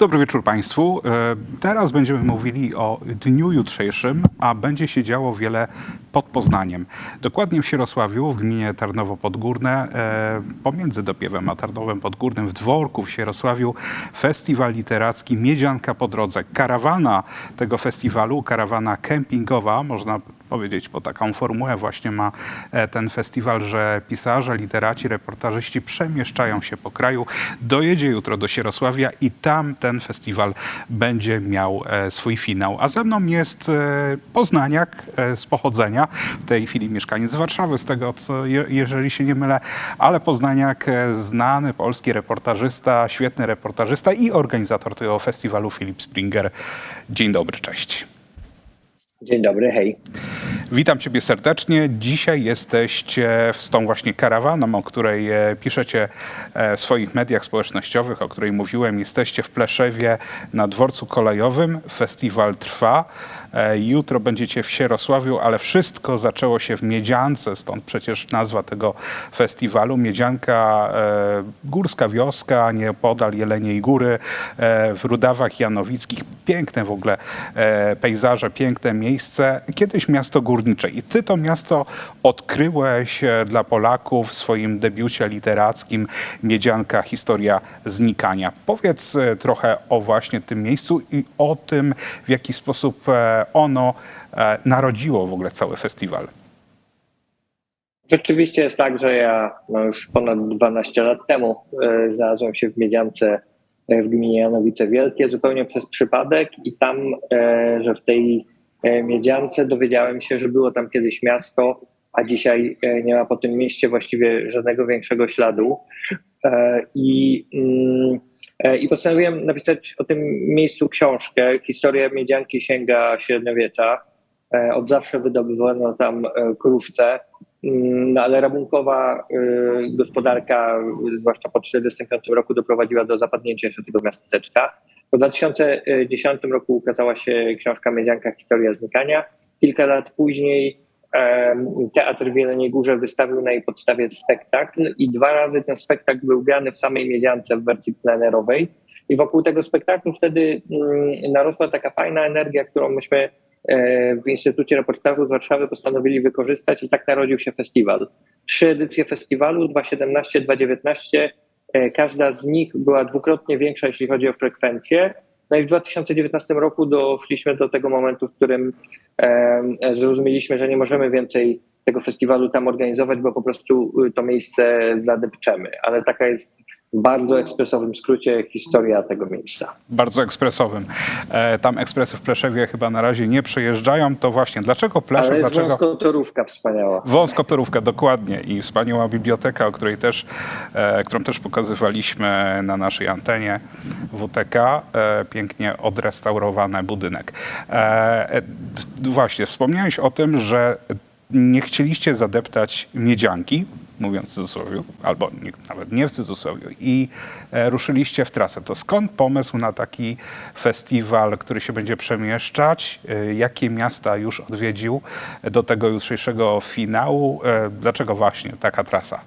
Dobry wieczór Państwu. E, Teraz będziemy mówili o dniu jutrzejszym, a będzie się działo wiele pod Poznaniem. Dokładnie w Sierosławiu, w gminie Tarnowo Podgórne, e, pomiędzy Dopiewem a Tarnowem Podgórnym, w dworku w Sierosławiu, festiwal literacki Miedzianka po drodze. Karawana tego festiwalu, karawana kempingowa, można powiedzieć, bo taką formułę właśnie ma e, ten festiwal, że pisarze, literaci, reportażyści przemieszczają się po kraju. Dojedzie jutro do Sierosławia i tam ten festiwal będzie miał e, swój finał. A ze mną jest e, poznaniak z pochodzenia, w tej chwili mieszkaniec Warszawy, z tego co, je- jeżeli się nie mylę, ale poznaniak znany polski reportażysta, świetny reportażysta i organizator tego festiwalu Filip Springer. Dzień dobry, cześć. Dzień dobry, hej. Witam Ciebie serdecznie. Dzisiaj jesteście z tą właśnie karawaną, o której e, piszecie e, w swoich mediach społecznościowych, o której mówiłem. Jesteście w Pleszewie na dworcu kolejowym. Festiwal trwa. E, Jutro będziecie w Sierosławiu, ale wszystko zaczęło się w Miedziance, stąd przecież nazwa tego festiwalu. Miedzianka, e, górska wioska, nieopodal Jeleniej Góry, e, w Rudawach Janowickich. Piękne w ogóle pejzaże, piękne miejsce. Kiedyś miasto górnicze i ty to miasto odkryłeś dla Polaków w swoim debiucie literackim Miedzianka, historia znikania. Powiedz trochę o właśnie tym miejscu i o tym, w jaki sposób ono e, narodziło w ogóle cały festiwal. Rzeczywiście jest tak, że ja no już ponad 12 lat temu e, znalazłem się w Miedziance e, w gminie Janowice Wielkie zupełnie przez przypadek i tam, że w tej Miedziance dowiedziałem się, że było tam kiedyś miasto, a dzisiaj nie ma po tym mieście właściwie żadnego większego śladu. I, mm, I postanowiłem napisać o tym miejscu książkę. Historia Miedzianki sięga średniowiecza. E, Od zawsze wydobywano tam e, kruszce, Mm, no ale rabunkowa gospodarka, zwłaszcza po 1945 roku, doprowadziła do zapadnięcia się tego miasteczka. W 2010 roku ukazała się książka Miedzianka Historia znikania. Kilka lat później Teatr w Jeleniej Górze wystawił na jej podstawie spektakl i dwa razy ten spektakl był grany w samej Miedziance w wersji plenerowej. I wokół tego spektaklu wtedy mm, narosła taka fajna energia, którą myśmy e, w Instytucie Reportażu z Warszawy postanowili wykorzystać i tak narodził się festiwal. Trzy edycje festiwalu, 2017, 2019. e, Każda z nich była dwukrotnie większa, jeśli chodzi o frekwencję. No i w 2019 roku doszliśmy do tego momentu, w którym zrozumieliśmy, że nie możemy więcej tego festiwalu tam organizować, bo po prostu y, to miejsce zadepczemy. Ale taka jest bardzo ekspresowym skrócie historia tego miejsca. Bardzo ekspresowym. E, Tam ekspresy w Pleszewie chyba na razie nie przejeżdżają. To właśnie, dlaczego Pleszew, Ale jest dlaczego... wąskotorówka wspaniała. Wąskotorówka, dokładnie. I wspaniała biblioteka, o której też, e, którą też pokazywaliśmy na naszej antenie WTK. E, pięknie odrestaurowany budynek. E, e, właśnie, wspomniałeś o tym, że nie chcieliście zadeptać miedzianki, mówiąc w cudzysłowie, albo nie, nawet nie w cudzysłowie, i e, ruszyliście w trasę. To skąd pomysł na taki festiwal, który się będzie przemieszczać? E, jakie miasta już odwiedził do tego jutrzejszego finału? E, dlaczego właśnie taka trasa?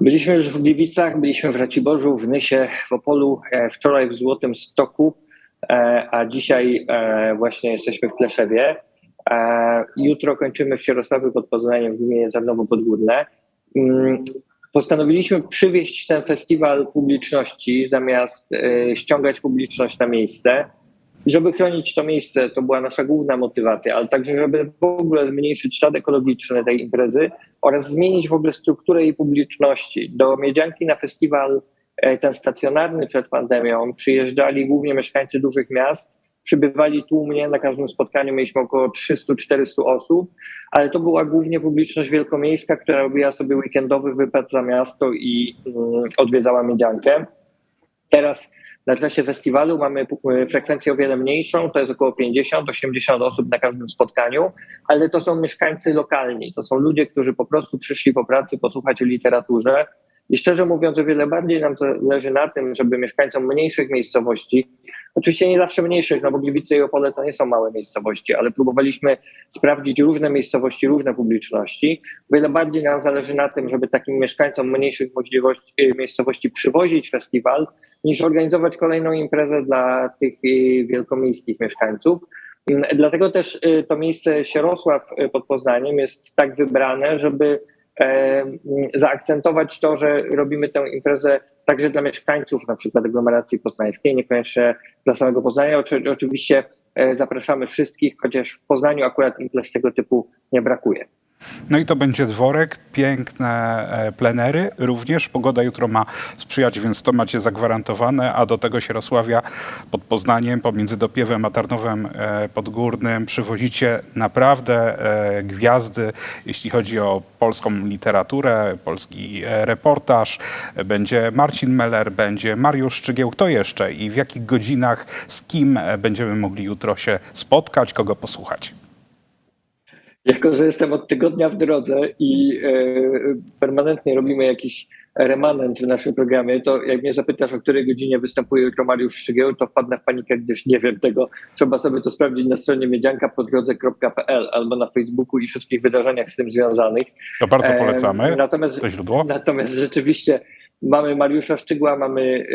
Byliśmy już w Gliwicach, byliśmy w Raciborzu, w Nysie, w Opolu, e, wczoraj w Złotym Stoku, e, a dzisiaj e, właśnie jesteśmy w Pleszewie. E, Jutro kończymy w Sierosławiu pod Poznaniem w gminie Tarnowo Podgórne. Mm, Postanowiliśmy przywieźć ten festiwal publiczności zamiast e, ściągać publiczność na miejsce. Żeby chronić to miejsce, to była nasza główna motywacja, ale także, żeby w ogóle zmniejszyć ślad ekologiczny tej imprezy oraz zmienić w ogóle strukturę jej publiczności. Do Miedzianki na festiwal e, ten stacjonarny przed pandemią przyjeżdżali głównie mieszkańcy dużych miast, przybywali tłumnie, na każdym spotkaniu mieliśmy około 300-400 osób, ale to była głównie publiczność wielkomiejska, która robiła sobie weekendowy wypad za miasto i mm, odwiedzała Miedziankę. Teraz na czasie festiwalu mamy e, frekwencję o wiele mniejszą, to jest około 50-80 osób na każdym spotkaniu, ale to są mieszkańcy lokalni, to są ludzie, którzy po prostu przyszli po pracy posłuchać o literaturze. I szczerze mówiąc, o wiele bardziej nam zależy na tym, żeby mieszkańcom mniejszych miejscowości Oczywiście nie zawsze mniejszych, no bo Gliwice i Opole to nie są małe miejscowości, ale próbowaliśmy sprawdzić różne miejscowości, różne publiczności. Wiele bardziej nam zależy na tym, żeby takim mieszkańcom mniejszych y, miejscowości przywozić festiwal, niż organizować kolejną imprezę dla tych y, wielkomiejskich mieszkańców. Dlatego też y, to miejsce Sierosław pod Poznaniem jest tak wybrane, żeby e, zaakcentować to, że robimy tę imprezę także dla mieszkańców na przykład aglomeracji poznańskiej, niekoniecznie dla samego Poznania. Oczy, oczywiście e, zapraszamy wszystkich, chociaż w Poznaniu akurat imprez tego typu nie brakuje. No i to będzie dworek, piękne e, plenery. Również pogoda jutro ma sprzyjać, więc to macie zagwarantowane, a do tego Sierosławia pod Poznaniem, pomiędzy Dopiewem a Tarnowem e, Podgórnym przywozicie naprawdę e, gwiazdy, jeśli chodzi o polską literaturę, polski reportaż. Będzie Marcin Meller, będzie Mariusz Szczygieł. Kto jeszcze i w jakich godzinach, z kim będziemy mogli jutro się spotkać, kogo posłuchać? Jako, że jestem od tygodnia w drodze i e, permanentnie robimy jakiś remanent w naszym programie, to jak mnie zapytasz, o której godzinie występuje jutro Mariusz Szczygieł, to wpadnę w panikę, gdyż nie wiem tego. Trzeba sobie to sprawdzić na stronie miedziankapodrodze.pl albo na Facebooku i wszystkich wydarzeniach z tym związanych. To bardzo E, polecamy. Natomiast, To źródło. natomiast rzeczywiście mamy Mariusza Szczygła, mamy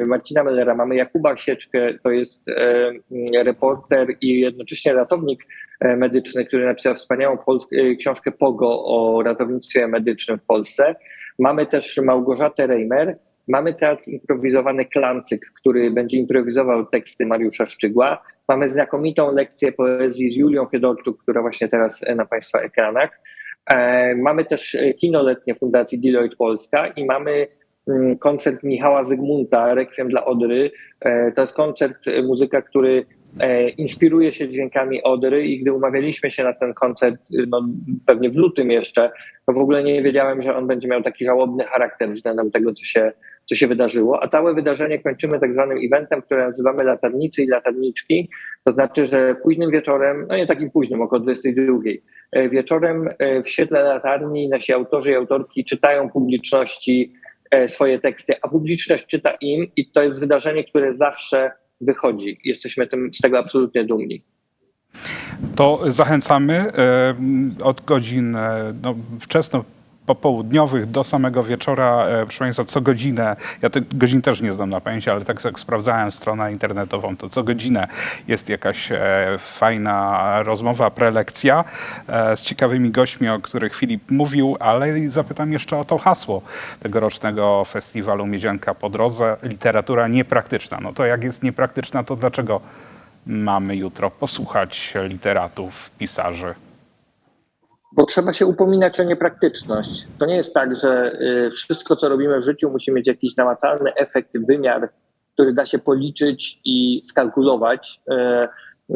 e, Marcina Mellera, mamy Jakuba Sieczkę, to jest e, m, reporter i jednocześnie ratownik medyczny, który napisał wspaniałą książkę Pogo o ratownictwie medycznym w Polsce. Mamy też Małgorzatę Reimer, mamy teatr improwizowany Klancyk, który będzie improwizował teksty Mariusza Szczygła. Mamy znakomitą lekcję poezji z Julią Fiedorczuk, która właśnie teraz e, na Państwa ekranach. E, Mamy też e, kino letnie Fundacji Deloitte Polska i mamy koncert Michała Zygmunta, Rekwiem dla Odry. E, To jest koncert, e, muzyka, który e, inspiruje się dźwiękami Odry i gdy umawialiśmy się na ten koncert, y, no, pewnie w lutym jeszcze, to w ogóle nie wiedziałem, że on będzie miał taki żałobny charakter względem tego, co się, co się wydarzyło. A całe wydarzenie kończymy tak zwanym eventem, które nazywamy latarnicy i latarniczki. To znaczy, że późnym wieczorem, no nie takim późnym, około 22, e, wieczorem w świetle latarni nasi autorzy i autorki czytają publiczności swoje teksty, a publiczność czyta im i to jest wydarzenie, które zawsze wychodzi. Jesteśmy tym, z tego absolutnie dumni. To zachęcamy e, od godzin e, no, wczesno popołudniowych do samego wieczora, e, proszę Państwa, co godzinę, ja tych godzin też nie znam na pamięć, ale tak jak sprawdzałem stronę internetową, to co godzinę jest jakaś e, fajna rozmowa, prelekcja e, z ciekawymi gośćmi, o których Filip mówił, ale zapytam jeszcze o to hasło tegorocznego festiwalu Miedzianka po drodze, literatura niepraktyczna. No to jak jest niepraktyczna, to dlaczego mamy jutro posłuchać literatów, pisarzy. Bo trzeba się upominać o niepraktyczność. To nie jest tak, że y, wszystko, co robimy w życiu, musi mieć jakiś namacalny efekt, wymiar, który da się policzyć i skalkulować. Y,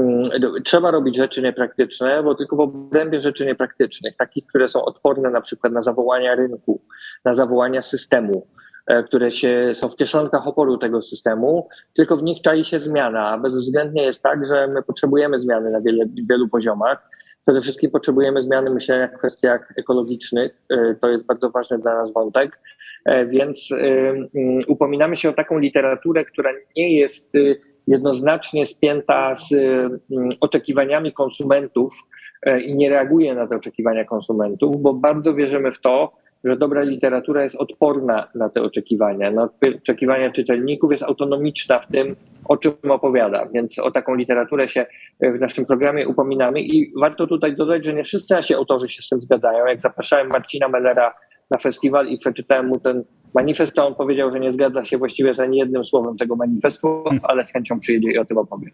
y, Trzeba robić rzeczy niepraktyczne, bo tylko w obrębie rzeczy niepraktycznych, takich, które są odporne na przykład na zawołania rynku, na zawołania systemu, e, które się, są w kieszonkach oporu tego systemu, tylko w nich czai się zmiana. Bezwzględnie jest tak, że my potrzebujemy zmiany na wiele, wielu poziomach. Przede wszystkim potrzebujemy zmiany myślenia w kwestiach ekologicznych. Y, To jest bardzo ważny dla nas wątek. E, Więc y, mm, upominamy się o taką literaturę, która nie jest y, jednoznacznie spięta z mm, oczekiwaniami konsumentów e, i nie reaguje na te oczekiwania konsumentów, bo bardzo wierzymy w to, że dobra literatura jest odporna na te oczekiwania, na oczekiwania czytelników, jest autonomiczna w tym, o czym opowiada. Więc o taką literaturę się e, w naszym programie upominamy i warto tutaj dodać, że nie wszyscy nasi autorzy się z tym zgadzają. Jak zapraszałem Marcina Mellera na festiwal i przeczytałem mu ten manifest, to on powiedział, że nie zgadza się właściwie z ani jednym słowem tego manifestu, ale z chęcią przyjedzie i o tym opowie.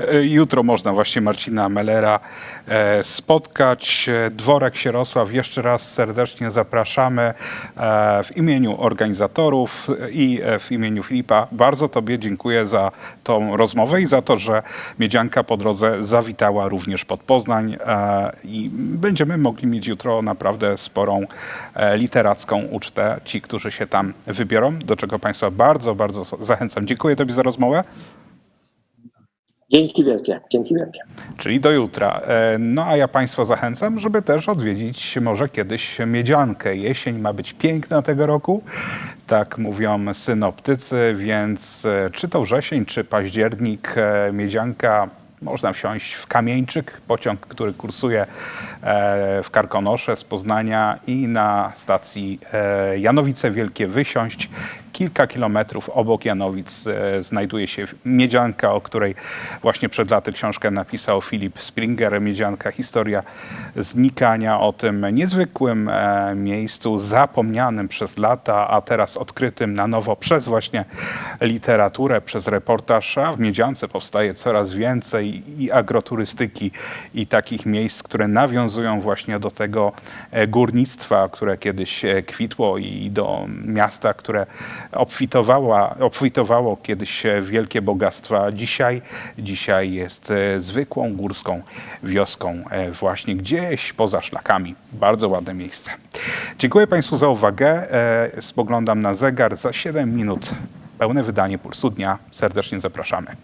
E, Jutro można właśnie Marcina Mellera e, spotkać. E, Dworek Sierosław, jeszcze raz serdecznie zapraszamy w imieniu organizatorów i w imieniu Filipa. Bardzo Tobie dziękuję za tą rozmowę i za to, że Miedzianka po drodze zawitała również pod Poznań i będziemy mogli mieć jutro naprawdę sporą literacką ucztę. Ci, którzy się tam wybiorą, do czego Państwa bardzo, bardzo zachęcam. Dziękuję Tobie za rozmowę. Dzięki wielkie, dzięki wielkie. czyli do jutra. E, No a ja Państwa zachęcam, żeby też odwiedzić może kiedyś Miedziankę. Jesień ma być piękna tego roku, tak mówią synoptycy, więc e, czy to wrzesień, czy październik, e, Miedzianka można wsiąść w Kamieńczyk, pociąg, który kursuje e, w Karkonosze z Poznania i na stacji e, Janowice Wielkie wysiąść. Kilka kilometrów obok Janowic e, znajduje się Miedzianka, o której właśnie przed laty książkę napisał Filip Springer. Miedzianka, historia znikania, o tym niezwykłym e, miejscu, zapomnianym przez lata, a teraz odkrytym na nowo przez właśnie literaturę, przez reportaż, a w Miedziance powstaje coraz więcej i agroturystyki i takich miejsc, które nawiązują właśnie do tego e, górnictwa, które kiedyś kwitło i do miasta, które obfitowała, obfitowało kiedyś e, wielkie bogactwa. Dzisiaj, dzisiaj jest e, zwykłą górską wioską e, właśnie gdzieś poza szlakami. Bardzo ładne miejsce. Dziękuję Państwu za uwagę. Spoglądam na zegar. Za 7 minut pełne wydanie Pulsu Dnia. Serdecznie zapraszamy.